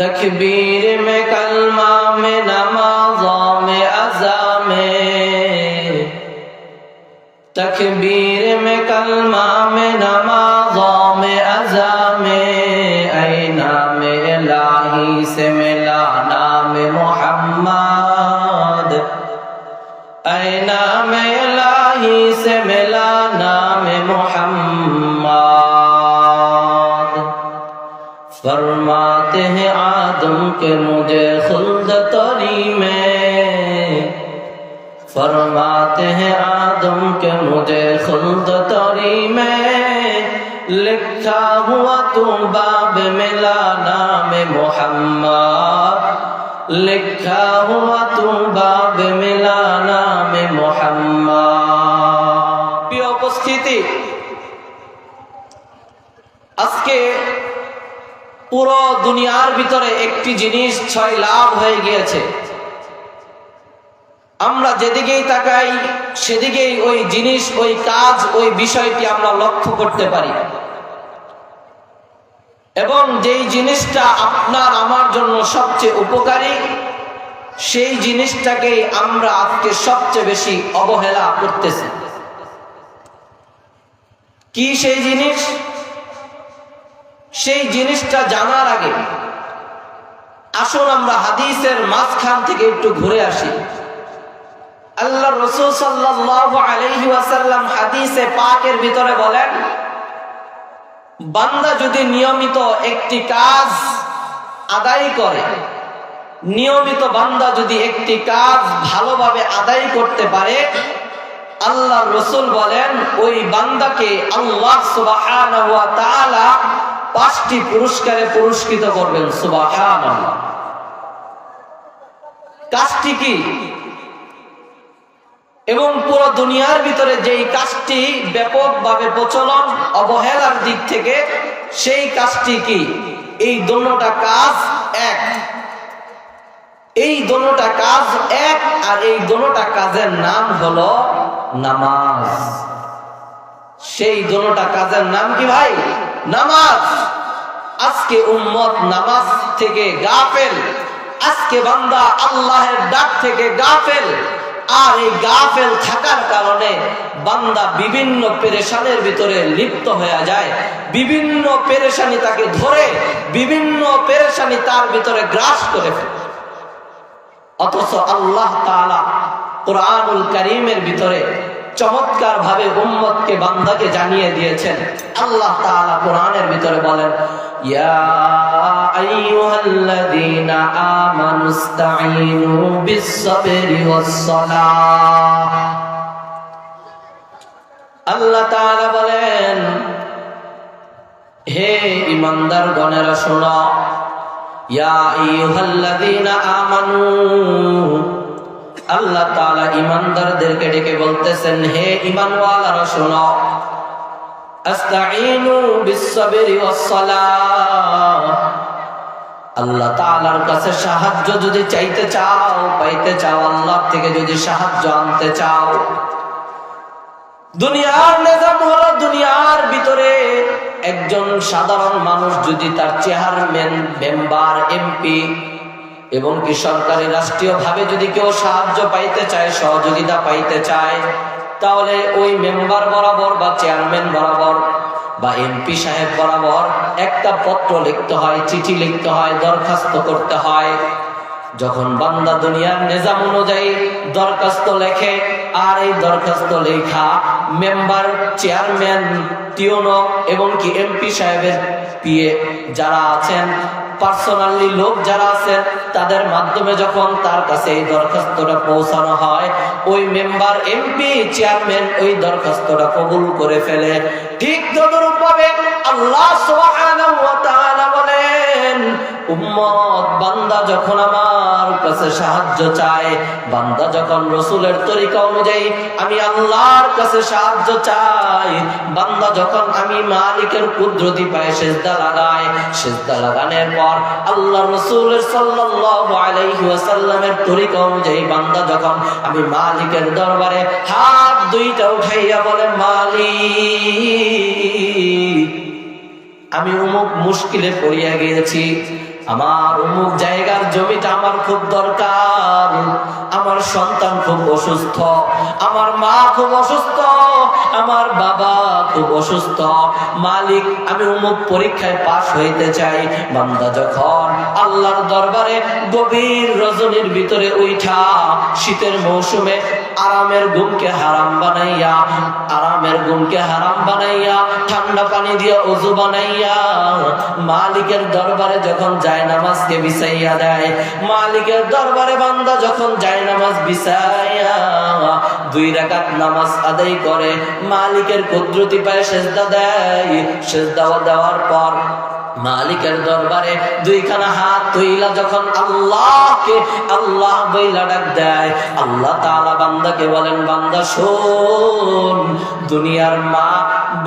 تکبیر میں کلمہ میں نمازوں میں ازا میں۔ تکبیر میں کلمہ میں نمازوں میں ازا میں۔ اے نام الہی سے ملا نام محمد۔ اے نام الہی سے ملا نام محمد۔ فرماتے ہیں आदम के मुझे खुल्द तरी में फरमाते हैं आदम के मुझे खुल्द तरी में लिखा हुआ तू बाब मिला नाम मोहम्मद लिखा हुआ तू बाब मिला नाम মোহাম্মদ প্রিয় উপস্থিতি আজকে পুরো দুনিয়ার ভিতরে একটি জিনিস ছয় লাভ হয়ে গিয়েছে। আমরা যেদিকেই তাকাই, সেদিকেই ওই জিনিস, ওই কাজ, ওই বিষয়টি আমরা লক্ষ্য করতে পারি। এবং যেই জিনিসটা আপনার আমার জন্য সবচেয়ে উপকারী, সেই জিনিসটাকে আমরা আজকে সবচেয়ে বেশি অবহেলা করতেছি। কি সেই জিনিস? সেই জিনিসটা জানার আগে আসুন আমরা হাদিসের মাঝখান থেকে একটু ঘুরে আসি। আল্লাহ রসুল সাল্লাহ আলহি ওয়াসাল্লাম হাদিসে পাকের ভিতরে বলেন, বান্দা যদি নিয়মিত একটি কাজ আদায় করে, নিয়মিত বান্দা যদি একটি কাজ ভালোভাবে আদায় করতে পারে আল্লাহ রসুল বলেন, ওই বান্দাকে আল্লাহ পাঁচটি পুরস্কারে পুরস্কৃত করবেন কাজটি কি? এবং পুরো দুনিয়ার ভিতরে যেই কাজটি ব্যাপকভাবে প্রচলন, অবহেলার দিক থেকে, সেই কাজটি কি? এই দোনোটা কাজ এক। এই দোনোটা কাজ এক, আর এই দোনোটা কাজের নাম হলো নামাজ। সেই দোনোটা কাজের নাম কি ভাই? নামাজ। আজকে উম্মত নামাজ থেকে গাফেল। আজকে বান্দা আল্লাহের ডাক থেকে গাফেল। আর এই গাফেল থাকার কারণে বান্দা বিভিন্ন পেরেশানের ভিতরে লিপ্ত হয়ে যায়। বিভিন্ন পেরেশানি তাকে ধরে, বিভিন্ন পেরেশানি তার ভিতরে গ্রাস করে ফেলে। অথচ আল্লাহ তাআলা কোরআনুল করিমের ভিতরে চমৎকার ভাবে উম্মতকে, বান্দাকে জানিয়ে দিয়েছেন। আল্লাহ তাআলা কোরআনের ভিতরে বলেন, ইয়া আইয়ুহাল্লাযীনা আমানুস্তাঈনু বিস-সাবরি ওয়াস-সালাহ। আল্লাহ তাআলা বলেন, হে ইমানদার গণেরা শোনো, ইয়া আইয়ুহাল্লাযীনা আমানু আল্লাহ তাআলা ইমানদারদেরকে ডেকে বলতেছেন, হে ঈমানওয়ালারা, শোনো। আল্লাহ তাআলার কাছে সাহায্য যদি চাইতে চাও, পাইতে চাও থেকে যদি সাহায্য আনতে চাও। দুনিয়ার দুনিয়ার ভিতরে একজন সাধারণ মানুষ যদি তার চেয়ারম্যান, মেম্বার, এমপি এবং কি সরকারি রাষ্ট্রীয় ভাবে যদি কেউ সাহায্য পাইতে চায়, সহযোগিতা পাইতে চায়, তাহলে ওই মেম্বার বরাবর বা চেয়ারম্যান বরাবর বা এমপি সাহেব বরাবর একটা পত্র লিখতে হয়, চিঠি লিখতে হয়, দরখাস্ত করতে হয়। যখন বান্দা দুনিয়ার নিজাম অনুযায়ী দরখাস্ত লেখে, আর এই দরখাস্ত লেখা মেম্বার, চেয়ারম্যান, টিওনো এবং কি এমপি সাহেবের পিএ যারা আছেন পার্সোনালি লোক যারা আছে, তাদের মাধ্যমে যখন তার কাছে এই দরখাস্তটা পৌঁছানো হয়, ওই মেম্বার এমপি চেয়ারম্যান ওই দরখাস্তটা কবুল করে ফেলে। ঠিক তদরূপভাবে আল্লাহ সুবহানাহু ওয়া তাআলা উম্মত, বান্দা যখন আমার কাছে সাহায্য চায়, বান্দা যখন রসুলের তরিকা অনুযায়ী আমি আল্লাহর কাছে সাহায্য চাই, বান্দা যখন আমি মালিকের পায়ে লাগানোর পর আল্লাহ রসুলের তরিকা অনুযায়ী বান্দা যখন আমি মালিকের দরবারে হাত দুইটা উঠাইয়া বলে, মালিক, আমি অমুক মুশকিলে পড়িয়া গিয়েছি। আমার অমুক জায়গার জমিটা আমার খুব দরকার। আমার সন্তান খুব অসুস্থ, আমার মা খুব অসুস্থ, আমার বাবা খুব অসুস্থ। মালিক, আমি অমুক পরীক্ষায় পাশ হইতে চাই। বান্দা যখন আল্লাহর দরবারে গভীর রজনীর ভিতরে উঠা শীতের মৌসুমে আরামের ঘুমকে হারাম বানাইয়া, আরামের ঘুমকে হারাম বানাইয়া, ঠান্ডা পানি দিয়ে অজু বানাইয়া, মালিকের দরবারে যখন যায় নামাজকে বিছাইয়া দেয়, মালিকের দরবারে বান্দা যখন যায় নামাজ বিছাইয়া, দুই রাকাত নামাজ আদায় করে, মালিকের কুদরতি পায়ে সেজদা দেয়। সেজদা দেওয়ার পর মালিকের দরবারে দুইখানা হাত তুইলা যখন আল্লাহকে, আল্লাহ বইলা ডাক দেয়, আল্লাহ তাআলা বান্দাকে বলেন, বান্দা শোন, দুনিয়ার মা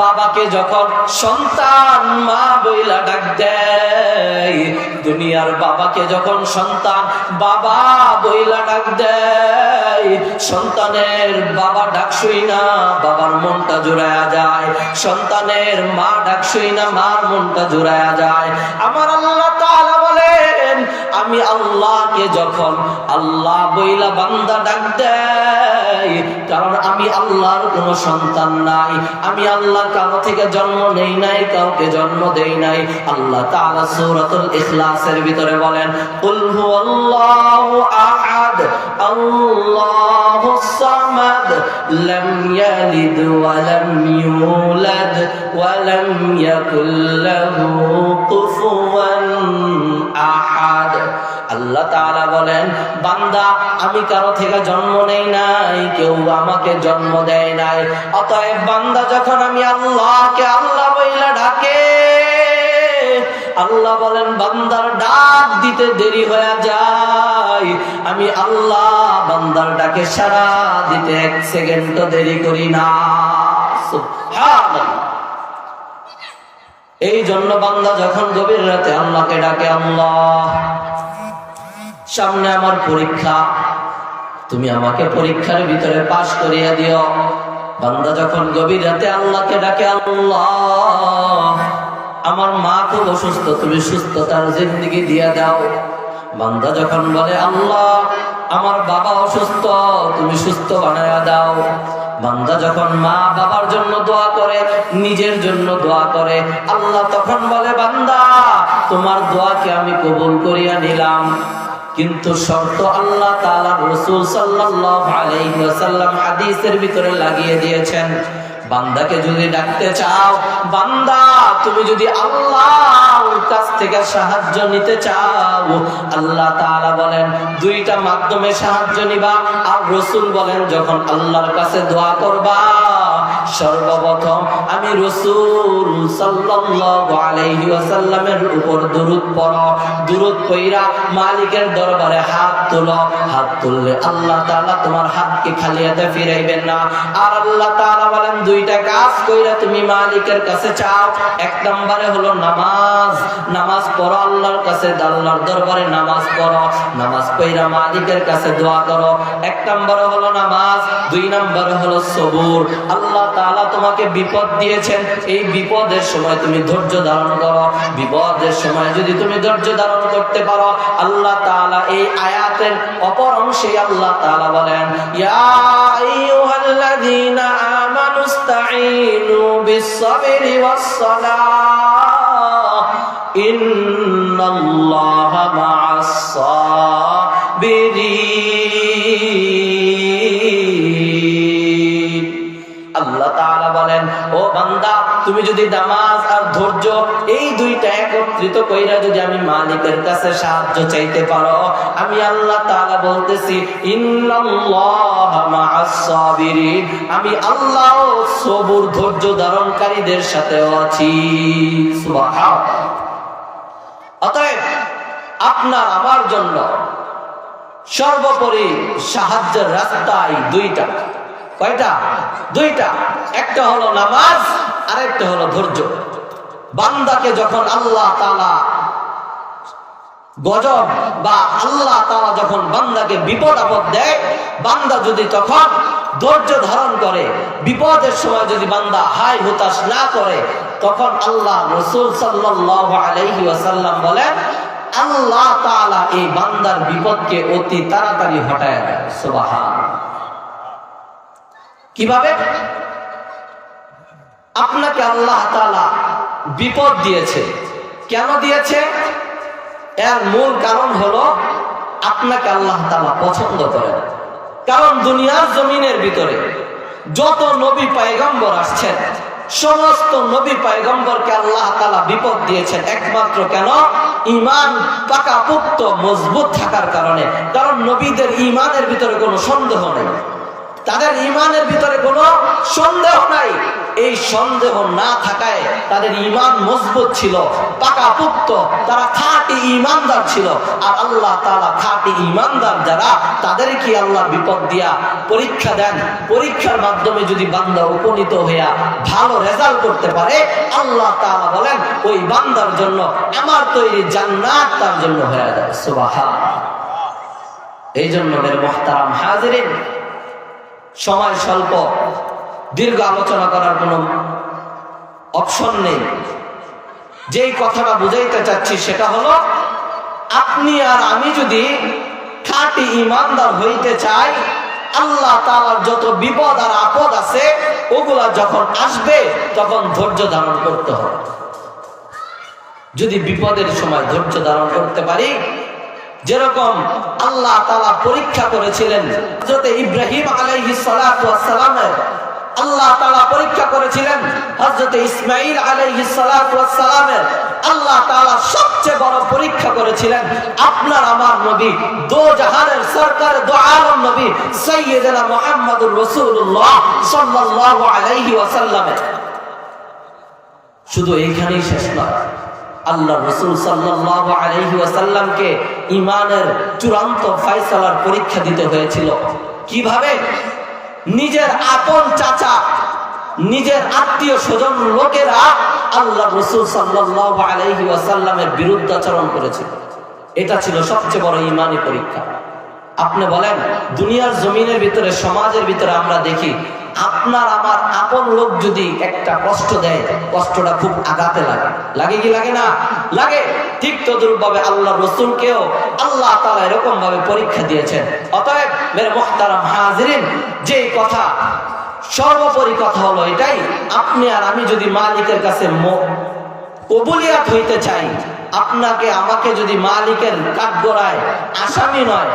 বাবাকে যখন সন্তান মা বইলা ডাক দেয়, দুনিয়ার বাবাকে যখন সন্তান বাবা বইলা ডাক দেয়, সন্তানের বাবা ডাক শুই না, বাবার মনটা জোড়ায়া যায়। সন্তানের মা ডাক শুই না, মার মনটা জোড়ায়া যায়। আমার আল্লাহ তাআলা আমি আল্লাহকে যখন আল্লাহ বইলা বান্দা ডাক দেয়, কারণ আমি আল্লাহর কোনো সন্তান নাই, আমি আল্লাহ কারও থেকে জন্ম নেই নাই, কাউকে জন্ম দেই নাই। আল্লাহ তাআলা সূরাতুল ইখলাসের ভিতরে বলেন আহাদ আল্লাহুস সামাদ লাম ইয়ালিদ ওয়া লাম ইউলাদ ওয়া লাম ইয়াকুল লাহু আল্লাহ তাআলা বলেন, বান্দা, আমি কারও থেকে জন্ম নেই নাই, কেউ আমাকে জন্ম দেয় নাই। অতএব বান্দা, যখন আমি আল্লাহকে আল্লাহ বইলা ডাকে, আল্লাহ বলেন, বান্দার ডাক দিতে দেরি হয়ে যায়। আমি আল্লাহ বান্দার ডাকে সারা দিতে এক সেকেন্ড দেরি করি না। এই জন্য বান্দা যখন গভীর রাতে আল্লাহকে ডাকে, আল্লাহ, সামনে আমার পরীক্ষা, তুমি আমাকে পরীক্ষার ভিতরে পাশ করিয়া দিও। বান্দা যখন গভীর রাতে আল্লাহকে ডাকে, আল্লাহ, আমার মা খুব অসুস্থ, তুমি সুস্থতার জিন্দগি দিয়া দাও। বান্দা যখন বলে, আল্লাহ, আমার বাবা অসুস্থ, তুমি সুস্থ বানায়া দাও। বান্দা যখন মা বাবার জন্য দোয়া করে, নিজের জন্য দোয়া করে, আল্লাহ তখন বলে, বান্দা, তোমার দোয়াকে আমি কবুল করিয়া নিলাম। কিন্তু শর্ত আল্লাহ তাআলা রাসূল সাল্লাল্লাহু আলাইহি ওয়াসাল্লাম হাদিসের ভিতরে লাগিয়ে দিয়েছেন বান্দাকে যদি ডাকতে চাও, বান্দা, তুমি যদি আল্লাহর কাছ থেকে সাহায্য নিতে চাও, আল্লাহ তাআলা বলেন, দুইটা মাধ্যমে সাহায্য নিবা। আর রসুল বলেন, যখন আল্লাহর কাছে দোয়া করবা, সর্বপ্রথম আমি রসুল মালিকের দরবারে হাত তুলো। হাত তুললে আল্লাহ তাআলা তোমার হাতকে খালি হাতে ফিরাইবেন না। আর আল্লাহ তাআলা বলেন, দুইটা কাজ কইরা তুমি মালিকের কাছে চাও। এক নম্বরে হলো নামাজ। নামাজ পড়ো, আল্লাহর কাছে, আল্লাহর দরবারে নামাজ পড়ো। নামাজ পড়া মালিকের কাছে দোয়া করো। এক নম্বরে হলো নামাজ। দুই নম্বরে হলো সবুর। আল্লাহ তাআলা তোমাকে বিপদ দিয়েছেন। এই বিপদের সময় তুমি ধৈর্য ধারণ করো। বিপদের সময় যদি তুমি ধৈর্য ধারণ করতে পারো, আল্লাহ তাআলা এই আয়াতের অপর অংশে আল্লাহ তাআলা বলেন, ইয়া আইয়ুহাল্লাযীনা ইন্নাল্লাহা মা'আস-সাবিরিন। তুমি যদি নামাজ আর ধৈর্য এই দুইটা একত্রিত কইরা যদি আমি মালিকের কাছে সাহায্য চাইতে পারো, আমি আল্লাহ তাআলা বলতেছি আমি আল্লাহ সবুর ধৈর্য ধারণকারীদের সাথেও আছি। অতএব আপনার আমার জন্য সর্বোপরি সাহায্যের রাস্তায় দুইটা। কয়টা? দুইটা। একটা হলো নামাজ আর একটা হলো ধৈর্য। বান্দাকে যখন আল্লাহ তালা গজব বা আল্লাহ তালা যখন বান্দাকে বিপদ আপদ দেয়, বান্দা যদি তখন ধৈর্য ধারণ করে, বিপদের সময় যদি বান্দা হাই হতাশ না করে, তখন আল্লাহ রসুল সাল্লাহ আলহি ওয়াসাল্লাম বলেন, আল্লাহ তাআলা এই বান্দার বিপদকে অতি তাড়াতাড়ি হটায় দেয় কীভাবে? আপনাকে আল্লাহ তাআলা বিপদ দিয়েছে। কেন দিয়েছে? এর মূল কারণ হলো আপনাকে আল্লাহ তাআলা পছন্দ করেন। কারণ দুনিয়ার জমিনের ভিতরে যত নবী পায়গম্বর আসছেন, সমস্ত নবী পায়গম্বরকে আল্লাহ তালা বিপদ দিয়েছেন। একমাত্র কেন? ইমান পাকাপুক্ত, মজবুত থাকার কারণে। কারণ নবীদের ইমানের ভিতরে কোনো সন্দেহ নেই। তাদের ইমানের ভিতরে কোনো সন্দেহ নাই। এই সন্দেহ না থাকায় তাদের ইমান মজবুত ছিল, পাকাপুক্ত। তারা খাঁটি ইমানদার ছিল। আর আল্লাহ তাআলা খাঁটি ইমানদার যারা, তাদেরকে আল্লাহ বিপদ দিয়া পরীক্ষা দেন। পরীক্ষার মাধ্যমে যদি বান্দা উপনীত হইয়া ভালো রেজাল্ট করতে পারে, আল্লাহ তাআলা বলেন, ওই বান্দার জন্য আমার তৈরি জান্নাত তার জন্য হয়ে যায়। সুবহান এই জন্য মেরে মোহতারাম হাজিরিন সময় স্বল্প, দীর্ঘ আলোচনা করার কোনো অপশন নেই। যেই কথাটা বুঝাইতে চাচ্ছি সেটা হলো, আপনি আর আমি যদি খাঁটি ইমানদার হইতে চাই, আল্লাহ তাআলার যত বিপদ আর আপদ আছে, ওগুলা যখন আসবে, তখন ধৈর্য ধারণ করতে হবে। যদি বিপদের সময় ধৈর্য ধারণ করতে পারি যেরকম আল্লাহ তালা পরীক্ষা করেছিলেন হযরত ইব্রাহিম আলাইহিস সালাতু সালামের আল্লাহ তালা পরীক্ষা করেছিলেন আলাইহিস সালাতু ওয়াস সালামের আল্লাহ তালা সবচেয়ে বড় পরীক্ষা করেছিলেন আপনার আমার নবী দো জাহানের সরকার দো আলম নবী সাইয়্যিদনা মুহাম্মদুর রসুল্লাহ সাল্লাল্লাহু আলাইহি ওয়াসাল্লামের শুধু এইখানেই শেষ নয় আল্লাহ রসুল সাল্লাহ ইমানের চূড়ান্ত ফাইসালার পরীক্ষা দিতে হয়েছিল। কীভাবে? নিজের আপন চাচা, নিজের আত্মীয় স্বজন লোকেরা আল্লাহ রসুল সাল্লাহ আলহি বিরুদ্ধাচরণ করেছিল। এটা ছিল সবচেয়ে বড় ইমানি পরীক্ষা। আপনি বলেন, দুনিয়ার জমিনের ভিতরে, সমাজের ভিতরে আমরা দেখি আপনার, আমার আপন লোক যদি একটা কষ্ট দেয়, কষ্টটা খুব আঘাতে লাগে। লাগে কি লাগে না? লাগে। ঠিক তদুরভাবে আল্লাহ রসুলকেও আল্লাহ তালা এরকম ভাবে পরীক্ষা দিয়েছেন। অতএব, মেরে মোহতারাম হাজিরিন যে কথা, সর্বোপরি কথা হলো এটাই, আপনি আর আমি যদি মালিকের কাছে কবুলিয়াত হইতে চাই, আপনাকে, আমাকে যদি মালিকের কাঠগড়ায় আসামি নয়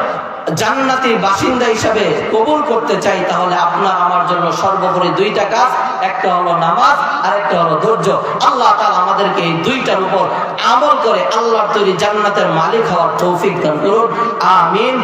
জান্নাতি বাসিন্দা হিসাবে কবুল করতে চাই, তাহলে আপনার আমার জন্য সর্বোপরি দুইটা কাজ। একটা হলো নামাজ আর একটা হলো ধৈর্য। আল্লাহ তাআলা আমাদেরকে এই দুইটার উপর আমল করে আল্লাহর তৈরি জান্নাতের মালিক হওয়ার তৌফিক দান করুন। আমিন।